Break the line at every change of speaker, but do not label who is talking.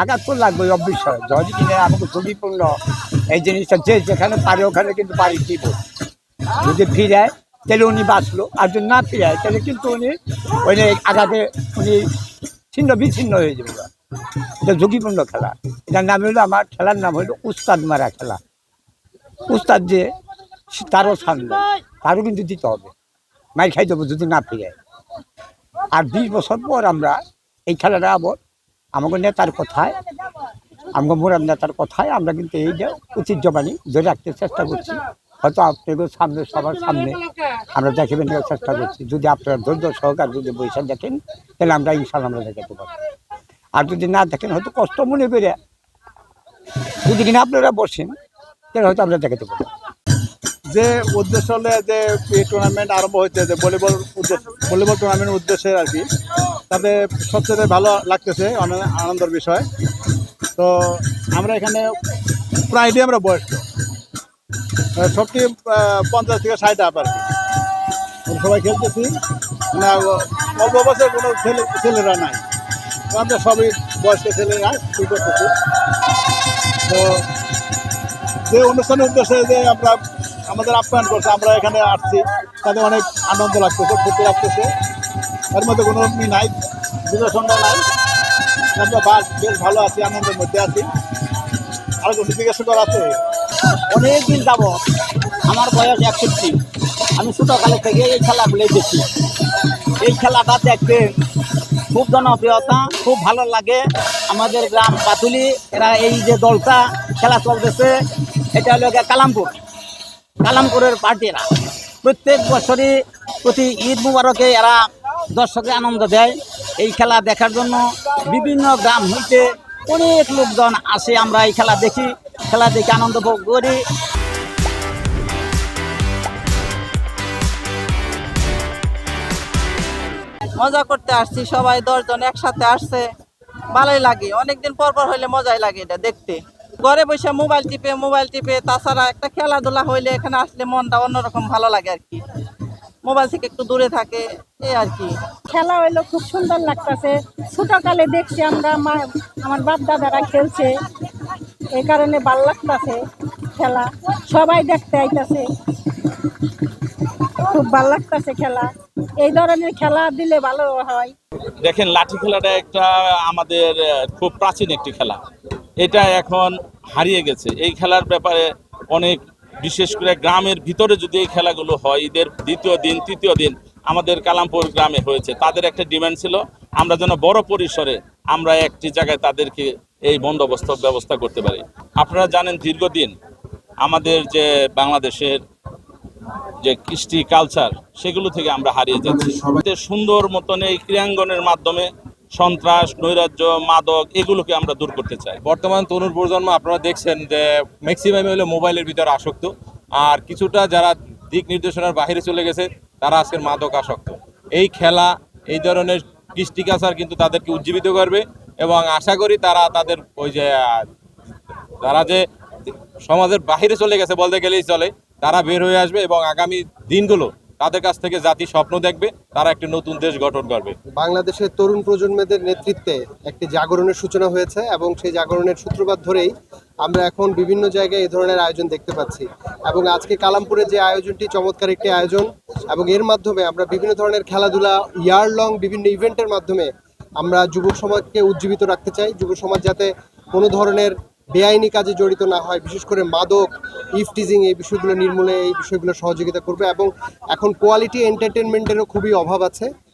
আঘাত তো লাগবে অবশ্যই যদি কিনে আমাকে ঝুঁকিপূর্ণ এই জিনিসটা যে যেখানে পারে ওখানে কিন্তু বাড়ি দিব। যদি ফিরায়, তাহলে উনি বাঁচলো। আর যদি না ফিরায়, তাহলে কিন্তু উনি ওই আঘাতে উনি ছিন্ন বিচ্ছিন্ন হয়ে যাবে। এটা ঝুঁকিপূর্ণ খেলা। এটার নাম হলো আমার খেলার নাম হলো উস্তাদ মারা খেলা। উস্তাদ যে তারও সামনে। তারও কিন্তু দিতে হবে। মাই খাই দেবো যদি না ফিরে আর বিশ বছর পর আমরা এই খেলাটা আবার আমাকে নেতার কথায়, আমাকে মোরাম নেতার কথায় আমরা কিন্তু এই যে ঐতিহ্যবাণী ধরে রাখতে চেষ্টা করছি। হয়তো আপনাদের সামনে, সবার সামনে আমরা দেখাবেন চেষ্টা করছি। যদি আপনারা ধৈর্য সহকার যদি বৈশাখ দেখেন, তাহলে আমরা ইনশাল্লাহ আমরা দেখাতে পারব। আর যদি না দেখেন, হয়তো কষ্ট মনে করে যদি কিনা আপনারা বসেন, তাহলে হয়তো আমরা দেখাতে পারব।
যে উদ্দেশ্য হলে যে টুর্নামেন্ট আরম্ভ হয়েছে, যে ভলিবল উদ্দেশ্য ভলিবল টুর্নামেন্ট উদ্দেশ্যে আর কি তাতে সবচেয়ে ভালো লাগতেছে অনেক আনন্দের বিষয়। তো আমরা এখানে প্রায় দিয়ে আমরা বয়স্ক। সবটি পঞ্চাশ থেকে ষাট আপ আর কি। সবাই খেলতেছি। না অল্প বছর কোনো ছেলে ছেলেরা নাই। আমরা সবই বয়স্ক ছেলেরা শুরু করতেছি। তো যে অনুষ্ঠানের উদ্দেশ্যে যে আমরা আমাদের আপ্যায়ন করছে, আমরা এখানে আসছি। তাদের অনেক আনন্দ লাগতেছে, ফুর্তি লাগতেছে। এর মধ্যে কোনো ই নাই বিবেচনা নাই। আমরা বাস, বেশ ভালো আছি, আনন্দের মধ্যে আছি। আর কিছু জিজ্ঞাসা করা আছে
অনেক দিন যাব আমার বয়স একষট্টি। আমি ছোটোকালে থেকে এই খেলাগুলো দেখি এই খেলাটা দেখতে খুব জনপ্রিয়তা, খুব ভালো লাগে। আমাদের গ্রাম পাতুলি, এরা এই যে দলটা খেলা চলতেছে, এটা হলো কালামপুর। কালামপুরের পার্টিরা। প্রত্যেক বছরই প্রতি ঈদ মুবারকে এরা দর্শকের আনন্দ দেয়। এই খেলা দেখার জন্য বিভিন্ন গ্রাম হইতে অনেক লোকজন আসে, আমরা এই খেলা দেখি। খেলা দেখে আনন্দ ভোগ করি।
মজা করতে আসছি, সবাই দশজন একসাথে আসছে। ভালোই লাগে, অনেকদিন পর পর হইলে মজাই লাগে এটা দেখতে। ঘরে বসে মোবাইল টিপে মোবাইল টিপে, তাছাড়া একটা খেলাধুলা হইলে এখানে আসলে মনটা অন্যরকম ভালো লাগে আর কি। মোবাইল থেকে একটু দূরে থাকে এই আর কি।
খেলা হইল খুব সুন্দর লাগতেছে। ছোটকালে দেখছি আমরা মা- আমার বাপ দাদারা খেলছে। এই কারণে ভালো লাগতেছে খেলা। সবাই দেখতে আইতাছে। খুব ভালো লাগতেছে খেলা। এই ধরনের খেলা দিলে ভালো হয়।
দেখেন লাঠি খেলাটা একটা আমাদের খুব প্রাচীন একটি খেলা। এটা এখন হারিয়ে গেছে। এই খেলার ব্যাপারে অনেক বিশেষ করে গ্রামের ভিতরে যদি এই খেলাগুলো হয়, ঈদের দ্বিতীয় দিন, তৃতীয় দিন আমাদের কালামপুর গ্রামে হয়েছে। তাদের একটা ডিমান্ড ছিল, আমরা যেন বড় পরিসরে আমরা একটি জায়গায় তাদেরকে এই বন্দোবস্ত ব্যবস্থা করতে পারি। আপনারা জানেন দীর্ঘদিন আমাদের যে বাংলাদেশের যে কৃষ্টি কালচার সেগুলো থেকে আমরা হারিয়ে যাচ্ছি। সুন্দর মতন এই ক্রীড়াঙ্গনের মাধ্যমে সন্ত্রাস, নৈরাজ্য, মাদক এগুলোকে আমরা দূর করতে চাই।
বর্তমান তরুণ প্রজন্ম, আপনারা দেখছেন যে ম্যাক্সিমাম হলো মোবাইলের ভিতরে আসক্ত। আর কিছুটা যারা দিক নির্দেশনার বাইরে চলে গেছে, তারা আজকের মাদক আসক্ত। এই খেলা, এই ধরনের কৃষ্টি কালচার কিন্তু তাদেরকে উজ্জীবিত করবে এবং আশা করি তারা তাদের ওই যে, তারা যে সমাজের বাহিরে চলে গেছে বলতে গেলেই চলে, তারা বের হয়ে আসবে এবং আগামী দিনগুলো তাদের কাছ থেকে জাতি স্বপ্ন দেখবে, তারা একটি নতুন দেশ গঠন করবে।
বাংলাদেশের তরুণ প্রজন্মদের নেতৃত্বে একটি জাগরণের সূচনা হয়েছে এবং সেই জাগরণের সূত্রপাত ধরেই আমরা এখন বিভিন্ন জায়গায় এই ধরনের আয়োজন দেখতে পাচ্ছি। এবং আজকে কালামপুরে যে আয়োজনটি চমৎকার একটি আয়োজন এবং এর মাধ্যমে আমরা বিভিন্ন ধরনের খেলাধুলা ইয়ার লং বিভিন্ন ইভেন্টের মাধ্যমে আমরা যুব সমাজকে উজ্জীবিত রাখতে চাই। যুব সমাজ যাতে কোনো ধরনের বেআইনি কাজে জড়িত না হয়, বিশেষ করে মাদক ইফটিজিং এই বিষয়গুলো, নির্মূলে এই বিষয়গুলো সহযোগিতা করবে এবং এখন কোয়ালিটি এন্টারটেনমেন্টেরও খুবই অভাব আছে।